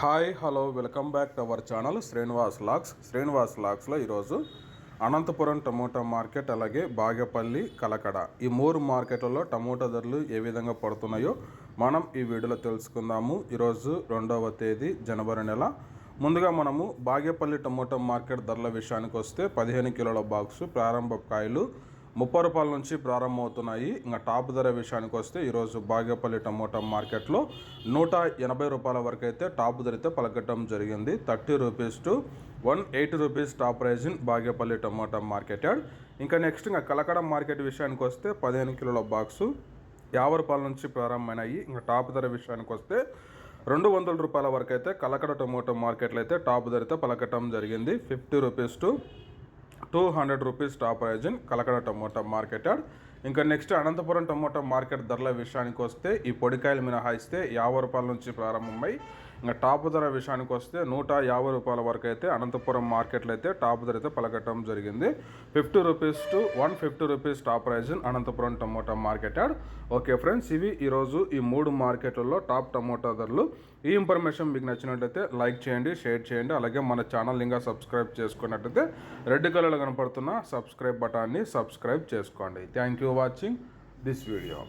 Hi hello welcome back to our channel Srinivas Lax Srinivas లాక్స్లో ఈరోజు Anantapuram tomato market అలాగే బాగేపల్లి కలకడ. ఈ మూడు మార్కెట్లలో టమోటా ధరలు ఏ విధంగా పడుతున్నాయో మనం ఈ వీడియోలో తెలుసుకుందాము. ఈరోజు రెండవ తేదీ జనవరి నెల. ముందుగా మనము బాగేపల్లి టమోటా మార్కెట్ ధరల విషయానికి వస్తే పదిహేను కిలోల బాక్సు ప్రారంభ కాయలు ముప్పై రూపాయల నుంచి ప్రారంభమవుతున్నాయి. ఇంకా టాప్ ధర విషయానికి వస్తే ఈరోజు బాగేపల్లి టమోటా మార్కెట్లో నూట ఎనభై రూపాయల వరకు అయితే టాప్ ధర అయితే పలకటం జరిగింది. Thirty rupees to one eighty rupees top price in Bagepalli tomato market add ఇంకా నెక్స్ట్ ఇంకా కలకడ మార్కెట్ విషయానికి వస్తే పదిహేను కిలోల బాక్సు యాభై రూపాయల నుంచి ప్రారంభమైనాయి. ఇంకా టాప్ ధర విషయానికి వస్తే రెండు వందల రూపాయల వరకు అయితే కలకడ టమోటో మార్కెట్లో అయితే టాప్ ధరతో పలకటం జరిగింది. Fifty rupees to two hundred rupees top price in Kalakada tomato market ఇంకా నెక్స్ట్ అనంతపురం టమోటా మార్కెట్ ధరల విషయానికి వస్తే ఈ పొడికాయలు మినహాయిస్తే యాభై రూపాయల నుంచి ప్రారంభమై ఇంకా టాప్ ధర విషయానికి వస్తే నూట యాభై రూపాయల వరకు అయితే అనంతపురం మార్కెట్లో అయితే టాప్ ధర అయితే పలకటం జరిగింది. Fifty rupees to one fifty rupees top price in Anantapuram tomato market okay friends ఇవి ఈరోజు ఈ మూడు మార్కెట్లలో టాప్ టమోటా ధరలు. ఈ ఇన్ఫర్మేషన్ మీకు నచ్చినట్లయితే లైక్ చేయండి షేర్ చేయండి. అలాగే మన ఛానల్ ఇంకా సబ్స్క్రైబ్ చేసుకున్నట్లయితే రెడ్ కలర్ కలర్లో కనపడుతున్న సబ్స్క్రైబ్ బటాన్ని సబ్స్క్రైబ్ చేసుకోండి. Thank you watching this video